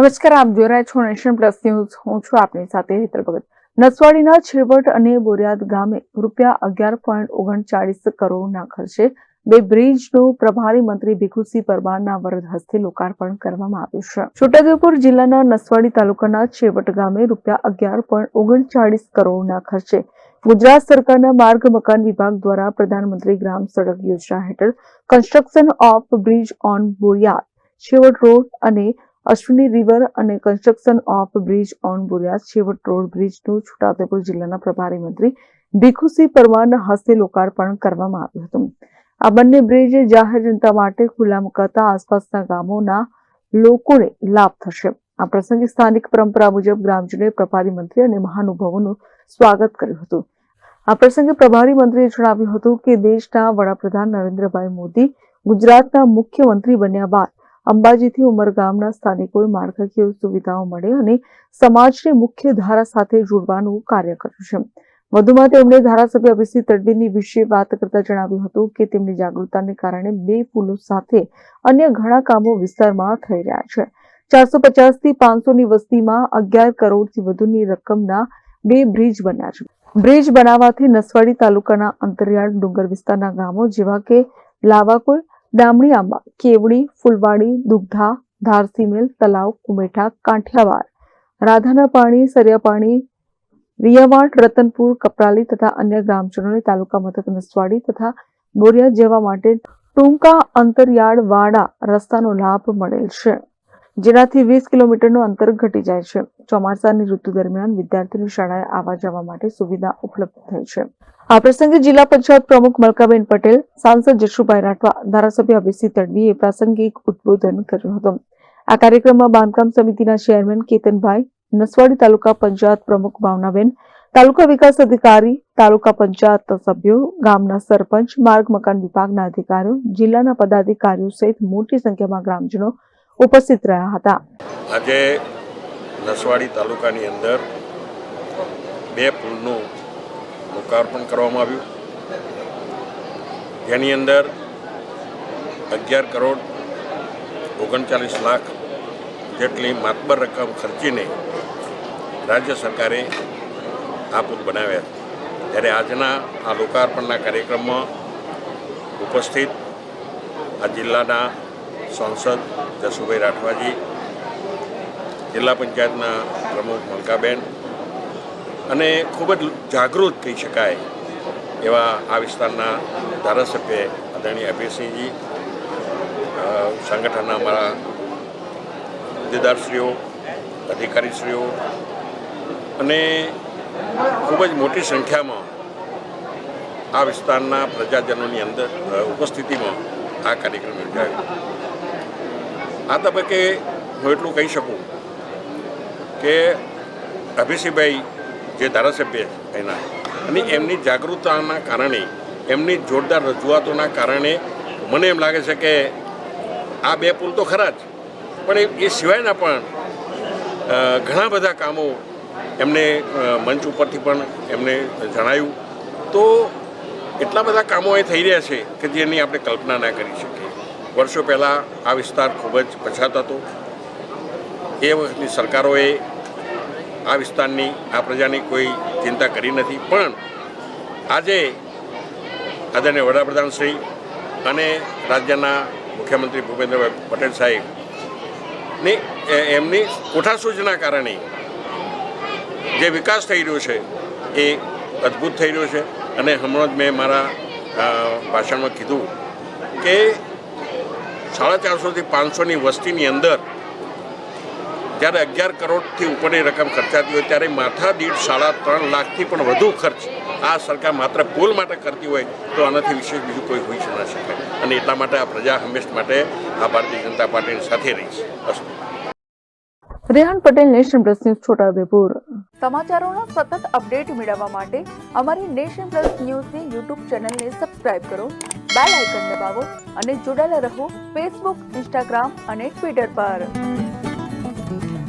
નમસ્કાર, આપ જોઈ રહ્યા છો નેશન પ્લસ ન્યૂઝ. હું છું આપની સાથે હેતર ભગત. નસવાડીના છેવટ અને બોરિયાદ ગામે રૂપિયા અગિયાર પોઈન્ટ ઓગણચાળીસ કરોડના ખર્ચે બે બ્રિજનું પ્રભારી મંત્રી ભીખુસિંહ પરમારના વરદ હસ્તે લોકાર્પણ કરવામાં આવ્યું છે. છોટાઉદેપુર જિલ્લાના નસવાડી તાલુકાના છેવટ ગામે રૂપિયા અગિયાર પોઈન્ટ ઓગણચાળીસ કરોડના ખર્ચે ગુજરાત સરકારના માર્ગ મકાન વિભાગ દ્વારા પ્રધાનમંત્રી ગ્રામ સડક યોજના હેઠળ construction of bridge on Boriyad Chhevat road અને અશ્વિની રિવર અને construction of bridge on Boriyad Chhevat road બ્રિજનું Chhota Udepur જિલ્લાના પ્રભારી મંત્રી ભીખુસિંહ પરમારના હસ્તે લોકાર્પણ કરવામાં આવ્યું હતું. આ બંને બ્રિજ જાહેર જનતા માટે ખુલ્લા મુકાતા આસપાસના ગામોના લોકોને લાભ થશે. આ પ્રસંગે સ્થાનિક પરંપરા મુજબ ગ્રામજનોએ પ્રભારી મંત્રી અને મહાનુભાવોનું સ્વાગત કર્યું હતું. આ પ્રસંગે પ્રભારી મંત્રીએ જણાવ્યું હતું કે દેશના વડાપ્રધાન નરેન્દ્રભાઈ મોદી ગુજરાતના મુખ્યમંત્રી બન્યા બાદ અંબાજીથી ઉમરગામના સ્થાનિકોએ માળખાકીય સુવિધાઓ મળે અને સમાજને મુખ્ય ધારા સાથે જોડવાનું કાર્ય કર્યું છે. વધુમાં તેમણે ધારાસભ્ય અભિષેક તડવીની વિશે વાત કરતા જણાવ્યું હતું કે તેમની જાગૃતતાને કારણે બે પુલો સાથે અન્ય ઘણા કામો વિસ્તારમાં થઈ રહ્યા છે. ચારસો પચાસથી પાંચસોની વસ્તીમાં અગિયાર કરોડથી વધુની રકમના બે બ્રિજ બન્યા છે. બ્રિજ બનાવવાથી નસવાડી તાલુકાના અંતરિયાળ ડુંગર વિસ્તારના ગામો જેવા કે લાવાકોઈ ડામણી આંબા, કેવડી, ફૂલવાડી, દુગ્ધા ધારસીમેલ તલાવ, કુમેઠા કાંઠિયાવાડ રાધાના પાણી સરિયાપાણી રિયાવાડ રતનપુર, કપરાલી તથા અન્ય ગ્રામજનોને તાલુકા મથક નસવાડી તથા બોરિયા જવા માટે ટૂંકા અંતરિયાળ વાડા રસ્તાનો લાભ મળેલ છે, જેનાથી વીસ કિલોમીટરનું અંતર ઘટી જાય છે. ચોમાસાની ઋતુ દરમિયાન વિદ્યાર્થીઓની શાળાએ આવવા જવા માટે સુવિધા ઉપલબ્ધ થઈ છે. આ પ્રસંગે જિલ્લા પંચાયત પ્રમુખ મલકાબેન પટેલ, સાંસદ જશુભાઈ રાઠવા, ધારાસભ્ય અભિષેક તડવીએ પ્રાસંગિક ઉદબોધન કર્યું હતું. આ કાર્યક્રમમાં બાંધકામ સમિતિના ચેરમેન કેતનભાઈ નસવાડી, તાલુકા પંચાયત પ્રમુખ ભાવનાબેન, તાલુકા વિકાસ અધિકારી, તાલુકા પંચાયત સભ્યો, ગામના સરપંચ, માર્ગ મકાન વિભાગના અધિકારીઓ, જિલ્લાના પદાધિકારીઓ સહિત મોટી સંખ્યામાં ગ્રામજનો ઉપસ્થિત રહ્યા હતા. આજે નસવાડી તાલુકાની અંદર બે પુલનું લોકાર્પણ કરવામાં આવ્યું. જેની અંદર અગિયાર કરોડ ઓગણચાલીસ લાખ જેટલી માતબર રકમ ખર્ચીને રાજ્ય સરકારે આ પુલ બનાવ્યા ત્યારે આજના આ લોકાર્પણના કાર્યક્રમમાં ઉપસ્થિત આ જિલ્લાના સાંસદ જસુભાઈ રાઠવાજી, જિલ્લા પંચાયતના પ્રમુખ મલકાબેન અને ખૂબ જ જાગૃત કહી શકાય એવા આ વિસ્તારના ધારાસભ્ય આદરણીય અભયસિંહજી સંગઠનના અમારા હોદ્દેદારશ્રીઓ અધિકારીશ્રીઓ અને ખૂબ જ મોટી સંખ્યામાં આ વિસ્તારના પ્રજાજનોની અંદર ઉપસ્થિતિમાં આ કાર્યક્રમ યોજાયો. આ તબક્કે હું એટલું કહી શકું કે અભિષેકભાઈ જે ધારાસભ્ય એના. અને એમની જાગૃતતાના કારણે, એમની જોરદાર રજૂઆતોના કારણે મને એમ લાગે છે કે આ બે પુલ તો ખરા જ, પણ એ એ સિવાયના પણ ઘણા બધા કામો એમને મંચ ઉપરથી પણ એમને જણાયું. તો એટલા બધા કામો એ થઈ રહ્યા છે કે જેની આપણે કલ્પના ના કરી શકીએ. વર્ષો પહેલાં આ વિસ્તાર ખૂબ જ પછાત હતો. એ વખતની સરકારોએ આ વિસ્તારની આ પ્રજાની કોઈ ચિંતા કરી નથી. પણ આજે આદરણીય વડાપ્રધાન શ્રી અને રાજ્યના મુખ્યમંત્રી ભૂપેન્દ્રભાઈ પટેલ સાહેબની એમની કોઠાસૂચના કારણે જે વિકાસ થઈ રહ્યો છે એ અદ્ભુત થઈ રહ્યો છે. અને હમણાં જ મેં મારા ભાષણમાં કીધું કે સાડા ચારસોથી પાંચસોની વસ્તીની અંદર જ્યારે અગિયાર કરોડથી ઉપરની રકમ ખર્ચાતી હોય ત્યારે માથા દીઠ સાડા ત્રણ લાખથી પણ વધુ ખર્ચ આ સરકાર માત્ર પુલ માટે કરતી હોય તો આનાથી વિશેષ બીજું કોઈ હોઈ ના શકે અને એટલા માટે આ પ્રજા હંમેશ માટે આ ભારતીય જનતા પાર્ટીની સાથે રહી છે. અસ્તુ. Rehan Patel Nation Plus news Chhota Udepur. સમાચારોનો સતત અપડેટ મેળવવા માટે અમારી નેશન પ્લસ ન્યૂઝની યુટ્યુબ ચેનલને સબસ્ક્રાઇબ કરો બેલ આઇકન દબાવો અને જોડાયેલા રહો ફેસબુક ઇન્સ્ટાગ્રામ અને ટ્વિટર પર. Thank you.